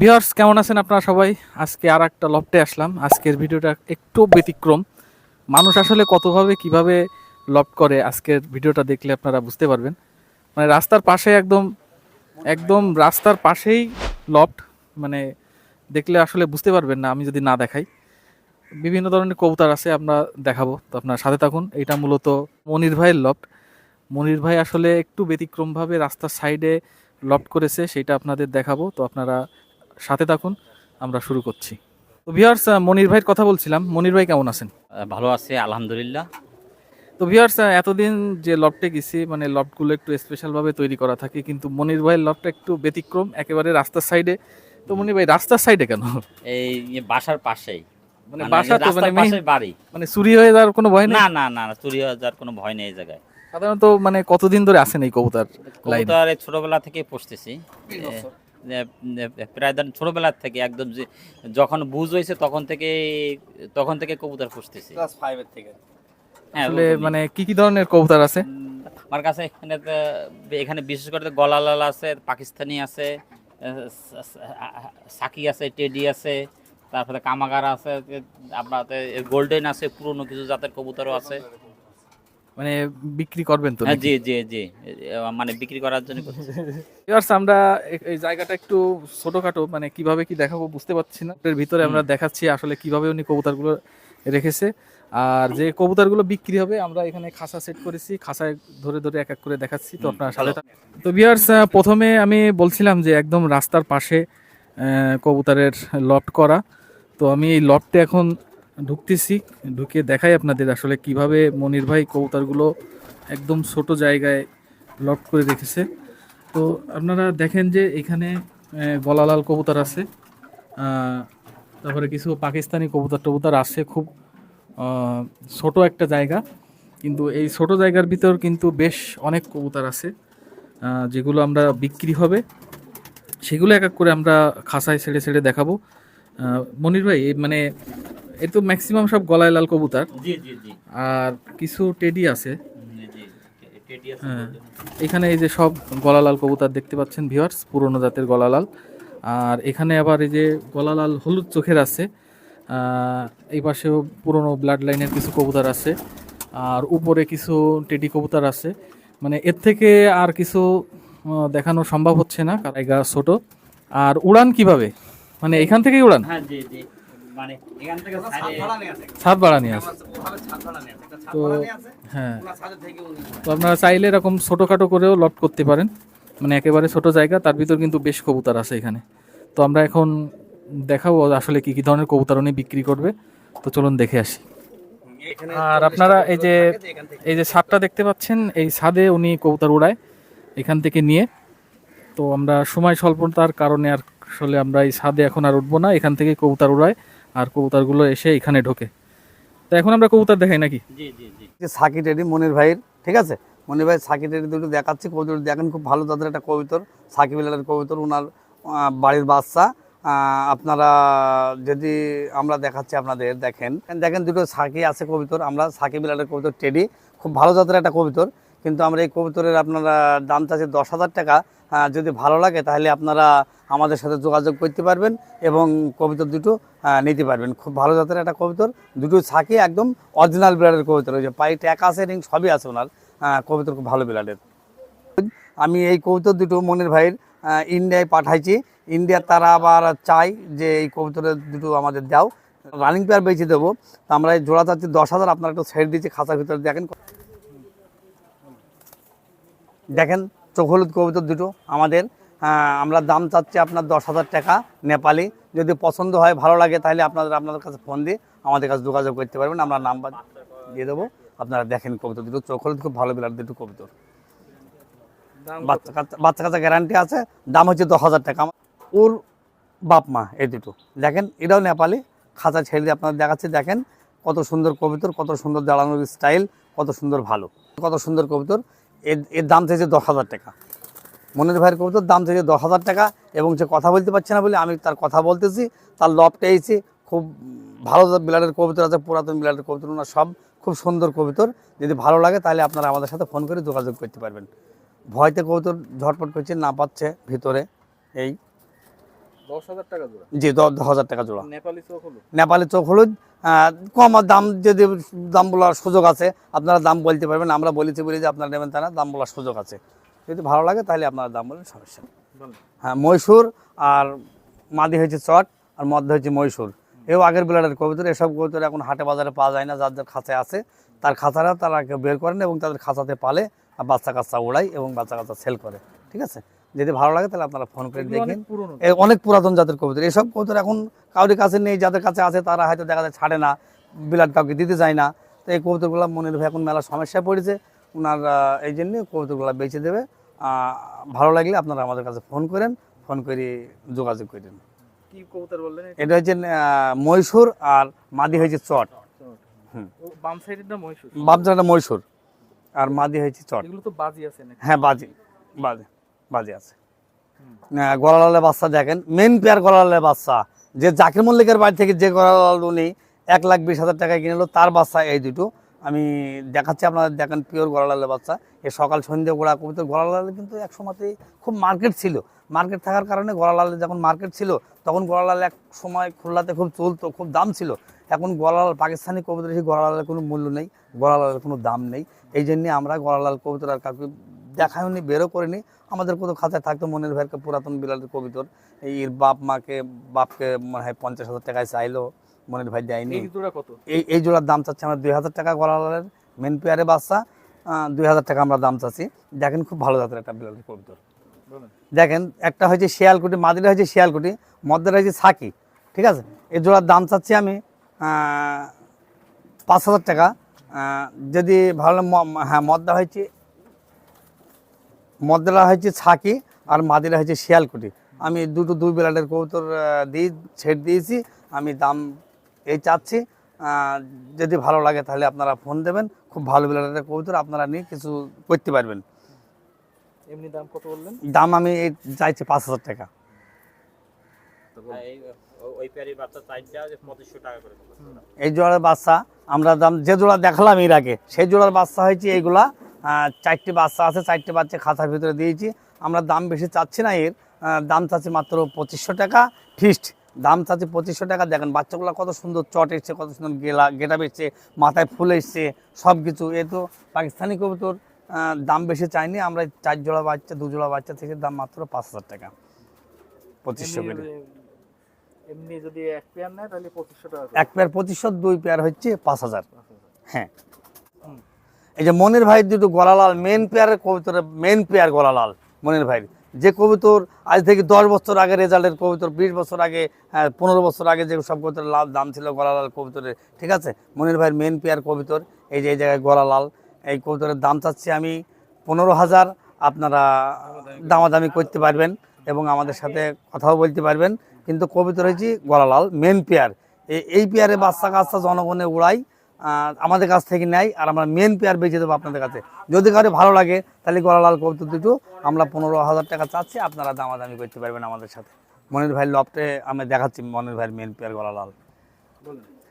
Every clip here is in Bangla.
ভিউয়ার্স, কেমন আছেন আপনারা সবাই? আজকে আর একটা লফটে আসলাম। আজকের ভিডিওটা একটু ব্যতিক্রম। মানুষ আসলে কতভাবে, কীভাবে লফট করে আজকের ভিডিওটা দেখলে আপনারা বুঝতে পারবেন। মানে রাস্তার পাশে একদম একদম রাস্তার পাশেই লফট। মানে দেখলে আসলে বুঝতে পারবেন না, আমি যদি না দেখাই। বিভিন্ন ধরনের কবুতর আছে, আমরা দেখাবো। তো আপনার সাথে থাকুন। এটা মূলত মনির ভাইয়ের লফট। মনির ভাই আসলে একটু ব্যতিক্রমভাবে রাস্তার সাইডে লফট করেছে, সেটা আপনাদের দেখাবো। তো আপনারা সাথে থাকুন আমরা শুরু করছি। তো ভিউয়ার্স মনির ভাইয়ের কথা বলছিলাম। মনির ভাই কেমন আছেন? ভালো আছে আলহামদুলিল্লাহ। তো ভিউয়ার্স এতদিন যে লফটে গেছি মানে লফটগুলো একটু স্পেশালভাবে তৈরি করা থাকে কিন্তু মনির ভাইয়ের লফটটা একটু ব্যতিক্রম একেবারে রাস্তার সাইডে তো মনির ভাই রাস্তার সাইডে কেন? এই বাসার পাশেই। মানে মানে বাসা তো মানে বাড়ি। মানে চুরি হয়ে যাওয়ার কোনো ভয় নেই? না না না না, চুরি হয়ে যাওয়ার কোনো ভয় নেই এই জায়গায়। সাধারণত মানে কতদিন ধরে আছেন এই কবুতর লাইনে কবুতর ছোটবেলা থেকে পুষতেছি। এ, প্রায় ধরেন থেকে একদম যে যখন বুঝ হয়েছে তখন থেকে তখন থেকে কবুতর পুষতেছি ক্লাস ফাইভের থেকে। হ্যাঁ আসলে মানে কি কি ধরনের কবুতর আছে? আমার কাছে এখানে এখানে বিশেষ করে গলালাল আছে পাকিস্তানি আছে সাকি আছে টেডি আছে তারপরে কামাগার আছে আপনার গোল্ডেন আছে পুরনো কিছু জাতের কবুতরও আছে। মানে বিক্রি করবেন তো হ্যাঁ জি জি জি। মানে বিক্রি করার জন্য। ভিউয়ার্স আমরা এই জায়গাটা একটু ছোটখাটো মানে কীভাবে কি দেখাবো বুঝতে পারছি না। এর ভিতরে আমরা দেখাচ্ছি আসলে কীভাবে উনি কবুতরগুলো রেখেছে। আর যে কবুতরগুলো বিক্রি হবে আমরা এখানে খাঁচা সেট করেছি। খাঁচায় ধরে ধরে এক এক করে দেখাচ্ছি। তো আপনার সাথে তো ভিউয়ার্স প্রথমে আমি বলছিলাম যে একদম রাস্তার পাশে কবুতরের লফট করা। তো আমি এই লফটে এখন ঢুকতেছি, ঢুকে দেখাই আপনাদের আসলে কীভাবে মনির ভাই কবুতরগুলো একদম ছোট জায়গায় লফট করে রেখেছে। তো আপনারা দেখেন যে এখানে গলালাল কবুতর আছে তারপরে কিছু পাকিস্তানি কবুতর টবুতর আছে খুব ছোট একটা জায়গা। কিন্তু এই ছোট জায়গার ভিতর কিন্তু বেশ অনেক কবুতর আছে যেগুলো আমরা বিক্রি হবে। সেগুলো এক এক করে আমরা খাসায় ছেড়ে ছেড়ে দেখাবো। মনির ভাই মানে এর তো ম্যাক্সিমাম সব গলায় লাল কবুতর। জি জি জি। আর কিছু টেডি আছে। হুম, জি টেডি আছে হ্যাঁ। এখানে এই যে সব গলালাল কবুতর দেখতে পাচ্ছেন ভিউয়ার্স পুরনো জাতের গলালাল আর এখানে আবার এই যে গলালাল হলুদ চোখের আছে। এই পাশেও পুরনো ব্লাড লাইনের কিছু কবুতর আছে। আর উপরে কিছু টেডি কবুতর আছে। মানে এর থেকে আর কিছু দেখানো সম্ভব হচ্ছে না কারণ জায়গা ছোট। আর উড়ান কীভাবে? মানে এখান থেকেই উড়ান? হ্যাঁ জি জি। মানে এখান থেকে ছাদ ভাড়া নিয়ে আছে। বাড়ানি আছে। ওভাবে ছাদ ভাড়া নিয়ে আছে। একটা ছাদ তো ভাড়া নিয়ে আছে। হ্যাঁ। তো আপনারা চাইলে এরকম ছোটোখাটো করেও লট করতে পারেন। মানে একেবারে ছোট জায়গা তার ভিতর কিন্তু বেশ কবুতর আছে এখানে। তো আমরা এখন দেখাবো আসলে কি কি ধরনের কবুতর উনি বিক্রি করবে। তো চলুন দেখে আসি। আর আপনারা এই যে এই যে ছাদটা দেখতে পাচ্ছেন এই ছাদে উনি কবুতর উড়ায় এখান থেকে নিয়ে। তো আমরা সময় স্বল্পতার কারণে আর আসলে আমরা এই ছাদে এখন আর উঠবো না এখান থেকে কবুতর উড়ায়। আর কবুতরগুলো এসে এখানে ঢোকে। তো এখন আমরা কবুতর দেখাই নাকি? জি জি জি। সাকি টেডি মনির ভাইয়ের ঠিক আছে? মনির ভাই সাকি টেডি দুটো দেখাচ্ছি কবিতর দেখেন খুব ভালো তাদের একটা কবিতর সাকি বিলালের কবিতর ওনার বাড়ির বাচ্চা। আপনারা যদি আমরা দেখাচ্ছি আপনাদের দেখেন। দেখেন দুটো সাকি আছে কবিতর আমরা সাকি বিলালের কবিতর টেডি খুব ভালো জাতের একটা কবিতর। কিন্তু আমরা এই কবিতরের আপনারা দাম চাচ্ছি দশ হাজার টাকা যদি ভালো লাগে তাহলে আপনারা আমাদের সাথে যোগাযোগ করতে পারবেন এবং কবিতর দুটো নিতে পারবেন। খুব ভালো জাতের একটা কবিতর, দুটো ছাকি একদম অরিজিনাল ব্লাডের কবিতর, ওই যে পাই ট্যাক আছে রিং সবই আছে ওনার কবিতর খুব ভালো ব্লাডের আমি এই কবিতর দুটো মনির ভাইয়ের ইন্ডিয়ায় পাঠাইছি। ইন্ডিয়ার তারা আবার চাই যে এই কবিতরের দুটো আমাদের দাও। রানিং পেয়ার বেঁচে দেবো। আমরা এই জোড়া চাচ্ছি দশ হাজার, আপনারা একটু ছেড়ে দিচ্ছি, খাঁচার ভিতরে দেখেন। দেখেন। চোখ হলুদ কবিতর দুটো আমাদের আমরা দাম চাচ্ছি আপনার দশ হাজার টাকা নেপালি। যদি পছন্দ হয় ভালো লাগে তাহলে আপনাদের আপনাদের কাছে ফোন দিয়ে আমাদের কাছে যোগাযোগ করতে পারবেন। আমরা নাম্বার দিয়ে দেবো। আপনারা দেখেন কবিতর দুটো চোখ হলুদ খুব ভালো বিলার দুটো কবিতর বাচ্চা কাচ্চা বাচ্চা কাচ্চা গ্যারান্টি আছে। দাম হচ্ছে দশ হাজার টাকা। ওর বাপ মা এই দুটো। দেখেন এটাও নেপালি। খাঁচা ছেড়ে দিয়ে আপনারা দেখাচ্ছি দেখেন। কত সুন্দর কবিতর কত সুন্দর দাঁড়ানোর স্টাইল কত সুন্দর ভালো। কত সুন্দর কবিতর। এর এর দাম চাইছে দশ হাজার টাকা। মনের ভাইয়ের কবিতর দাম চাইছে দশ হাজার টাকা এবং সে কথা বলতে পারছে না বলে আমি তার কথা বলতেছি, তার লভ পেয়েছি খুব ভালো বিলাটের কবিতর আছে, পুরাতন বিলাটের কবিতর, ওনার সব খুব সুন্দর কবিতর। যদি ভালো লাগে তাহলে আপনারা আমাদের সাথে ফোন করে যোগাযোগ করতে পারবেন। ভয়তে কবিতর ঝটপট করছে, না পাচ্ছে ভিতরে, এই টাকা জোড়া? জি দশ হাজার টাকা জোড়া। নেপালি চোখ হলো নেপালি চোখ হলুদ কম দাম যদি দাম বলার সুযোগ আছে আপনারা দাম বলতে পারবেন। আমরা বলেছি বলি যে আপনারা নেবেন তা না দাম বলার সুযোগ আছে। যদি ভালো লাগে তাহলে আপনারা দাম বলেন সমস্যা হ্যাঁ মহীশূর আর মাদি হয়েছে চট আর মধ্য হচ্ছে মহীশূর এও আগের বিলাটের কবিতর এসব কবিতর এখন হাটে বাজারে পাওয়া যায় না যার যার খাঁচায় আছে। তার খাঁচারা তারা বের করেন এবং তাদের খাঁচাতে পালে আর বাচ্চা কাচ্চা উড়ায় এবং বাচ্চা কাচ্চা সেল করে। ঠিক আছে? যদি ভালো লাগে তাহলে আপনারা ফোন করে দেখেন। অনেক পুরাতন জাতের কবুতর। এসব কবুতর এখন কাউরির কাছে নেই যাদের কাছে আছে তারা হয়তো দেখা যায় ছাড়ে না বিলাট কাউকে দিতে চায় না। তো এই কবুতরগুলো মনের ভাই এখন মেলা সমস্যায় পড়েছে। ওনার এই জন্যে কবুতরগুলো বেঁচে দেবে। ভালো লাগলে আপনারা আমাদের কাছে ফোন করেন ফোন করে যোগাযোগ করেন কি কবুতর বললেন এটা? হচ্ছে মহীশূর আর মাদি হয়েছে চট। বাম সাইডেরটা মহীশূর? আর মাদি হয়েছে চট। এগুলো তো বাজি আছে হ্যাঁ বাজি। বাজি। বাজি আছে। গলালালের বাচ্চা দেখেন মেন পেয়ার গলালালের বাচ্চা। যে জাকির মল্লিকের বাড়ি থেকে যে গলালাল উনি এক লাখ বিশ হাজার টাকায় কিনলো তার বাচ্চা এই দুটো। আমি দেখাচ্ছি আপনাদের, দেখেন পিওর গলালালের বাচ্চা। এ সকাল সন্ধ্যে গোড়া কবিতর, গলালালে কিন্তু এক সময়তে খুব মার্কেট ছিল। মার্কেট থাকার কারণে গলালালে যখন মার্কেট ছিল, তখন গলালাল এক সময় খুলনাতে খুব চলতো, খুব দাম ছিল। এখন গলালাল পাকিস্তানি কবুতর সেই গলালালের কোনো মূল্য নেই, গলালালের কোনো দাম নেই। এই জন্যে আমরা গলালাল কবুতর আর কাউকে দেখায়নি বেরো করিনি। আমাদের কত খাতায় থাকতো মনের ভাইয়ের পুরাতন বিলালের কবিতর। এই এর বাপ মাকে বাপকে মনে হয় পঞ্চাশ হাজার টাকায় চাইলো মনের ভাই দেয়নি। এই কত? এই এই জোড়ার দাম চাচ্ছি আমরা দুই হাজার টাকা গলালের মেন পেয়ারে বাচ্চা। দুই হাজার টাকা আমরা দাম চাচ্ছি। দেখেন খুব ভালো জাতের একটা বিলালের কবিতর। দেখেন একটা হয়েছে শিয়ালকুটি মাদিরা হয়েছে শিয়ালকুটি মদ্দারা হয়েছে সাকি। ঠিক আছে? এই জোড়ার দাম চাচ্ছি আমি পাঁচ হাজার টাকা। যদি ভালো হ্যাঁ মদ্দা হয়েছে মদ্দারা হয়েছে ছাকি আর মাদিরা হয়েছে শিয়ালকুটি। আমি দুটো দুই বেলাটের কবুতর দিয়ে ছেড় দিয়েছি। আমি দাম এই চাচ্ছি। যদি ভালো লাগে তাহলে আপনারা ফোন দেবেন। খুব ভালো বেলাটের কবুতর আপনারা নিয়ে কিছু করতে পারবেন। এমনি দাম কত বললেন? দাম আমি এই চাইছি পাঁচ হাজার টাকা। এই ও- বাচ্চা চাইছে যে পঁচিশশো টাকা করে দেবো। এই জোড়ার বাচ্চা আমরা দাম যে জোড়া দেখালাম এর আগে সেই জোড়ার বাচ্চা হয়েছে এইগুলা চারটে বাচ্চা আছে চারটে বাচ্চা খাতার ভিতরে দিয়েছি। আমরা দাম বেশি চাচ্ছি না এর দাম চাচ্ছি মাত্র পঁচিশশো টাকা ফিক্সড দাম চাচ্ছি পঁচিশশো টাকা। দেখেন বাচ্চাগুলো কত সুন্দর চট এসছে কত সুন্দর গেলা গেটা এসছে মাথায় ফুল এসছে সব কিছু এ তো পাকিস্তানি কবুতর দাম বেশি চাইনি। আমরা চার জোড়া বাচ্চা দু জোড়া বাচ্চা থেকে দাম মাত্র পাঁচ হাজার টাকা। পঁচিশশো করে। এমনি যদি এক পেয়ার নেয় তাহলে পঁচিশশো টাকা এক পেয়ার পঁচিশশো দুই পেয়ার হচ্ছে পাঁচ হাজার। হ্যাঁ। এই যে মনির ভাই দুটো গলালাল মেন পেয়ারের কবিতরের মেন পেয়ার গলালাল মনির ভাই। যে কবিতর আজ থেকে দশ বছর আগে রেজাল্টের কবিতর বিশ বছর আগে হ্যাঁ, পনেরো বছর আগে যে সব কবিতরের লাভ দাম ছিল গলালাল কবিতরের ঠিক আছে? মনির ভাইয়ের মেন পেয়ার কবিতর এই যে এই জায়গায় গলালাল এই কবিতরের দাম চাচ্ছি আমি পনেরো হাজার। আপনারা দামাদামি করতে পারবেন এবং আমাদের সাথে কথাও বলতে পারবেন। কিন্তু কবিতর হয়েছি গলালাল মেন পেয়ার এই- পেয়ারে বাচ্চা কাচ্চা জনগণে উড়াই আমাদের কাছ থেকে নেয় আর আমরা মেন পেয়ার বেঁচে দেবো আপনাদের কাছে। যদি কারও ভালো লাগে, তাহলে গলালাল কবুতর দুটো, আমরা পনেরো হাজার টাকা চাচ্ছি, আপনারা দামাদামি করতে পারবেন আমাদের সাথে। মনির ভাই লফটে আমি দেখাচ্ছি মনির ভাইয়ের মেন পেয়ার গলালাল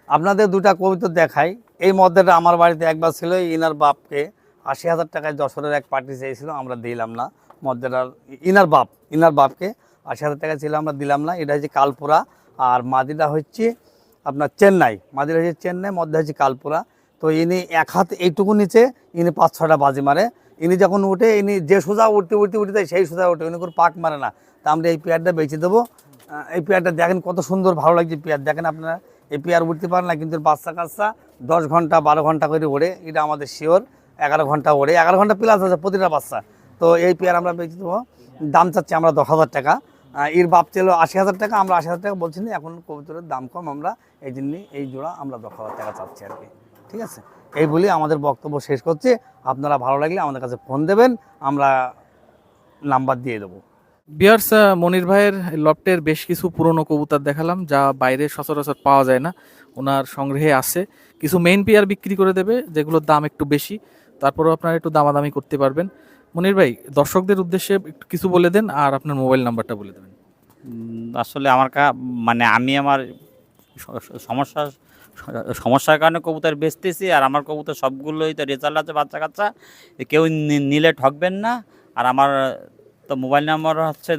আপনাদের দুটা কবিতর দেখাই। এই মধ্যেটা আমার বাড়িতে একবার ছিল ইনার বাপকে আশি হাজার টাকায় যশোরের এক পার্টি চেয়েছিল, আমরা দিলাম না। মধ্যেটার ইনার বাপ, ইনার বাপকে আশি হাজার টাকা ছিল, আমরা দিলাম না। এটা হচ্ছে কালপুরা আর মাদিটা হচ্ছে আপনার চেন্নাই হচ্ছে চেন্নাই মধ্যে কালপুরা। তো ইনি এক হাত এইটুকু নিচে, ইনি পাঁচ ছটা বাজি মারে। ইনি যখন উঠে, ইনি যে সোজা উঠতে উঠতে উঠতে সেই সোজা উঠে, উনি কোনো পাক মারে না। তা আমরা এই পেয়ারটা বেঁচে দেবো। এই পেয়ারটা দেখেন কত সুন্দর ভালো লাগছে পেয়ার। দেখেন আপনারা, এই পেয়ার উঠতে পারে না, কিন্তু বাচ্চা কাচ্চা দশ ঘণ্টা, বারো ঘণ্টা করে ওড়ে। এটা আমাদের শিওর, এগারো ঘণ্টা ওড়ে। এগারো ঘণ্টা প্লাস আছে, প্রতিটা বাচ্চা। তো এই পেয়ার আমরা বেঁচে দেবো। দাম চাচ্ছি আমরা দশ হাজার টাকা। এর বাপ ছিল আশি হাজার টাকা, আমরা আশি হাজার টাকা বলছি না, এখন কবুতরের দাম কম, আমরা এই জন্যই এই জোড়া আমরা দশ হাজার টাকা চাচ্ছি আর কি। ঠিক আছে? এই বলি আমাদের বক্তব্য শেষ করছি। আপনারা ভালো লাগলে আমাদের কাছে ফোন দেবেন, আমরা নাম্বার দিয়ে দেবো। বিয়ার্স মনির ভাইয়ের লফটের বেশ কিছু পুরনো কবুতর দেখালাম, যা বাইরে সচরাচর পাওয়া যায় না, ওনার সংগ্রহে আছে। কিছু মেইন পেয়ার বিক্রি করে দেবে, যেগুলোর দাম একটু বেশি, তারপরেও আপনারা একটু দামাদামি করতে পারবেন। মনির ভাই দর্শকদের উদ্দেশ্যে একটু কিছু বলে দেন আর আপনার মোবাইল নাম্বারটা বলে দেবেন। আসলে আমার কা মানে আমি আমার সমস্যা সমস্যার কারণে কবুতর বেচতেছি আর আমার কবুতর সবগুলোই তো রেজাল্ট আছে বাচ্চা কাচ্চা। কেউ নি- নিলে ঠকবেন না। আর আমার তো মোবাইল নাম্বার হচ্ছে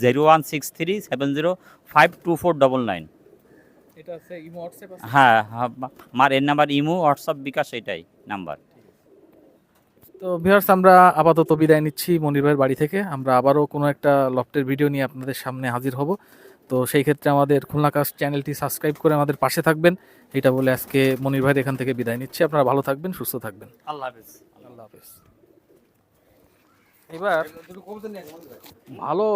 zero one six three seven zero five two four double nine. এটা আছে ইমো হোয়াটসঅ্যাপ আছে? হ্যাঁ হ্যাঁ, আমার এর নাম্বার ইমো হোয়াটসঅ্যাপ বিকাশ এটাই নাম্বার। তো ভিউয়ার্স আমরা আপাতত বিদায় নিচ্ছি মনির ভাইয়ের বাড়ি থেকে। আমরা আবারও কোনো একটা লফটের ভিডিও নিয়ে আপনাদের সামনে হাজির হব। তো সেই ক্ষেত্রে আমাদের খুলনা কাস্ট চ্যানেলটি সাবস্ক্রাইব করে আমাদের পাশে থাকবেন। এটা বলে আজকে মনির ভাইয়ের এখান থেকে বিদায় নিচ্ছি। আপনারা ভালো থাকবেন সুস্থ থাকবেন। আল্লাহ হাফিজ। আল্লাহ হাফেজ। এবার ভালো